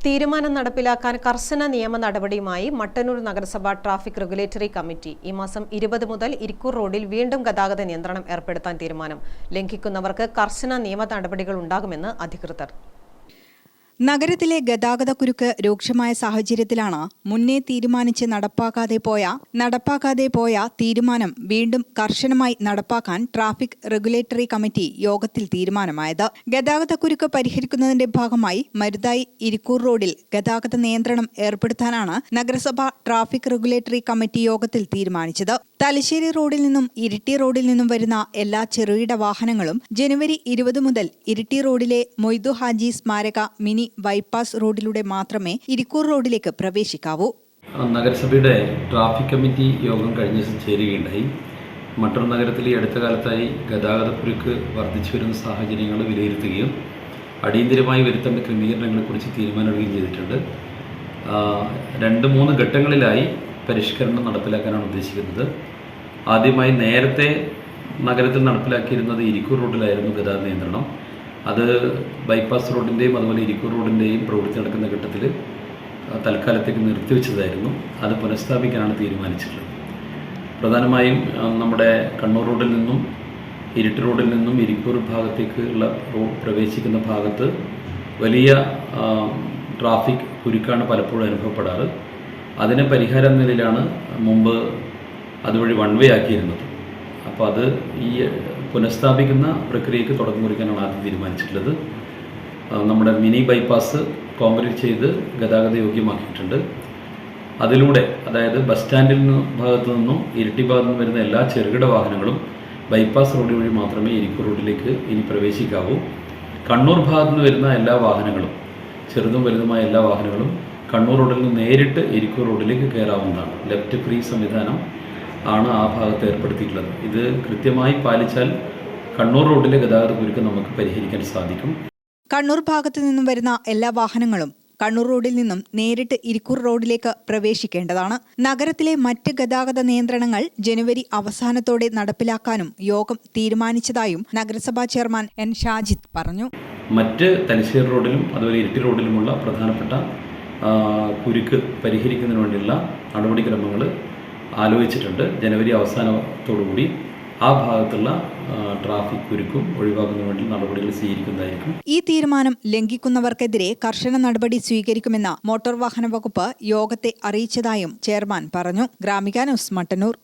തീരുമാനം നടപ്പിലാക്കാൻ കർശന നിയമ നടപടിയുമായി മട്ടന്നൂർ നഗരസഭ ട്രാഫിക് റെഗുലേറ്ററി കമ്മിറ്റി ഈ മാസം ഇരുപത് മുതൽ ഇരിക്കൂർ റോഡിൽ വീണ്ടും ഗതാഗത നിയന്ത്രണം ഏർപ്പെടുത്താൻ തീരുമാനം ലംഘിക്കുന്നവർക്ക് കർശന നിയമ നടപടികൾ ഉണ്ടാകുമെന്ന് അധികൃതർ നഗരത്തിലെ ഗതാഗതക്കുരുക്ക് രൂക്ഷമായ സാഹചര്യത്തിലാണ് മുന്നേ തീരുമാനിച്ച് നടപ്പാക്കാതെ പോയ നടപ്പാക്കാതെ പോയ തീരുമാനം വീണ്ടും കർശനമായി നടപ്പാക്കാൻ ട്രാഫിക് റെഗുലേറ്ററി കമ്മിറ്റി യോഗത്തിൽ തീരുമാനമായത്. ഗതാഗതക്കുരുക്ക് പരിഹരിക്കുന്നതിന്റെ ഭാഗമായി മരുതായി ഇരിക്കൂർ റോഡിൽ ഗതാഗത നിയന്ത്രണം ഏർപ്പെടുത്താനാണ് നഗരസഭ ട്രാഫിക് റെഗുലേറ്ററി കമ്മിറ്റി യോഗത്തിൽ തീരുമാനിച്ചത്. തലശ്ശേരി റോഡിൽ നിന്നും ഇരിട്ടി റോഡിൽ നിന്നും വരുന്ന എല്ലാ ചെറുകിട വാഹനങ്ങളും ജനുവരി ഇരുപത് മുതൽ ഇരിട്ടി റോഡിലെ മൊയ്തു ഹാജി സ്മാരക മിനി ബൈപ്പാസ് റോഡിലൂടെ മാത്രമേ ഇരിക്കൂർ റോഡിലേക്ക് പ്രവേശിക്കാവൂ. നഗരസഭയുടെ ട്രാഫിക് കമ്മിറ്റി യോഗം കഴിഞ്ഞ ദിവസം ചേരുകയുണ്ടായി. മട്ടൂർ നഗരത്തിൽ ഈ അടുത്ത കാലത്തായി ഗതാഗതക്കുരുക്ക് വർദ്ധിച്ചു വരുന്ന സാഹചര്യങ്ങൾ വിലയിരുത്തുകയും അടിയന്തിരമായി വരുത്തേണ്ട ക്രമീകരണങ്ങളെക്കുറിച്ച് തീരുമാനമെടുക്കുകയും ചെയ്തിട്ടുണ്ട്. രണ്ട് മൂന്ന് ഘട്ടങ്ങളിലായി പരിഷ്കരണം നടപ്പിലാക്കാനാണ് ഉദ്ദേശിക്കുന്നത്. ആദ്യമായി നേരത്തെ നഗരത്തിൽ നടപ്പിലാക്കിയിരുന്നത് ഇരിക്കൂർ റോഡിലായിരുന്നു ഗതാഗത നിയന്ത്രണം. അത് ബൈപ്പാസ് റോഡിന്റെയും അതുപോലെ ഇരിക്കൂർ റോഡിന്റെയും പ്രവൃത്തി നടക്കുന്ന ഘട്ടത്തിൽ തൽക്കാലത്തേക്ക് നിർത്തിവെച്ചതായിരുന്നു അത് പുനഃസ്ഥാപിക്കാനാണ് തീരുമാനിച്ചിട്ടുള്ളത്. പ്രധാനമായും നമ്മുടെ കണ്ണൂർ റോഡിൽ നിന്നും ഇരുട്ട് റോഡിൽ നിന്നും ഇരിക്കൂർ ഭാഗത്തേക്ക് ഉള്ള പ്രവേശിക്കുന്ന ഭാഗത്ത് വലിയ ട്രാഫിക് കുരുക്കാണ് പലപ്പോഴും അനുഭവപ്പെടാറ്. അതിന് പരിഹാര നിലയിലാണ് മുമ്പ് അതുവഴി വൺ വേ ആക്കിയിരുന്നത്. അപ്പോൾ അത് ഈ പുനഃസ്ഥാപിക്കുന്ന പ്രക്രിയയ്ക്ക് തുടക്കം കുറിക്കാനാണ് ആദ്യം തീരുമാനിച്ചിട്ടുള്ളത്. നമ്മുടെ മിനി ബൈപ്പാസ് കോൺക്രീറ്റ് ചെയ്ത് ഗതാഗത യോഗ്യമാക്കിയിട്ടുണ്ട്. അതിലൂടെ അതായത് ബസ് സ്റ്റാൻഡിൽ നിന്ന് ഭാഗത്തു നിന്നും ഇരട്ടി ഭാഗത്തു നിന്നും വരുന്ന എല്ലാ ചെറുകിട വാഹനങ്ങളും ബൈപ്പാസ് റോഡ് വഴി മാത്രമേ ഇരിക്കൂർ റോഡിലേക്ക് ഇനി പ്രവേശിക്കാവൂ. കണ്ണൂർ ഭാഗത്തു നിന്ന് വരുന്ന എല്ലാ വാഹനങ്ങളും ചെറുതും വലുതുമായ എല്ലാ വാഹനങ്ങളും കണ്ണൂർ റോഡിൽ നിന്ന് നേരിട്ട് ഇരിക്കു റോഡിലേക്ക് കയറാവുന്നതാണ്. ലെഫ്റ്റ് ഫ്രീ സംവിധാനം ആണ് ആ ഭാഗത്ത് ഏർപ്പെടുത്തിയിട്ടുള്ളത്. ഇത് കൃത്യമായി പാലിച്ചാൽ കണ്ണൂർ റോഡിലെ ഗതാഗത കുരുക്ക് നമുക്ക് പരിഹരിക്കാൻ സാധിക്കും. കണ്ണൂർ ഭാഗത്തു നിന്നും വരുന്ന എല്ലാ വാഹനങ്ങളും കണ്ണൂർ റോഡിൽ നിന്നും നേരിട്ട് ഇരിക്കൂർ റോഡിലേക്ക് പ്രവേശിക്കേണ്ടതാണ്. നഗരത്തിലെ മറ്റ് ഗതാഗത നിയന്ത്രണങ്ങൾ ജനുവരി അവസാനത്തോടെ നടപ്പിലാക്കാനും യോഗം തീരുമാനിച്ചതായും നഗരസഭാ ചെയർമാൻ എൻ ഷാജിദ് പറഞ്ഞു. മറ്റ് തലശ്ശേരി റോഡിലും അതുപോലെ ഇരിട്ടി റോഡിലുമുള്ള പ്രധാനപ്പെട്ട കുരുക്ക് പരിഹരിക്കുന്നതിന് വേണ്ടിയുള്ള നടപടിക്രമങ്ങൾ ആലോചിച്ചിട്ടുണ്ട്. ജനുവരി അവസാനത്തോടുകൂടി ആ ഭാഗത്തുള്ള ട്രാഫിക് കുരുക്കും ഒഴിവാക്കുന്നതിന് വേണ്ടി നടപടികൾ സ്വീകരിക്കുന്നതായിരിക്കും. ഈ തീരുമാനം ലംഘിക്കുന്നവർക്കെതിരെ കർശന നടപടി സ്വീകരിക്കുമെന്ന് മോട്ടോർ വാഹന വകുപ്പ് യോഗത്തെ അറിയിച്ചതായും ചെയർമാൻ പറഞ്ഞു. ഗ്രാമിക ന്യൂസ് മട്ടന്നൂർ.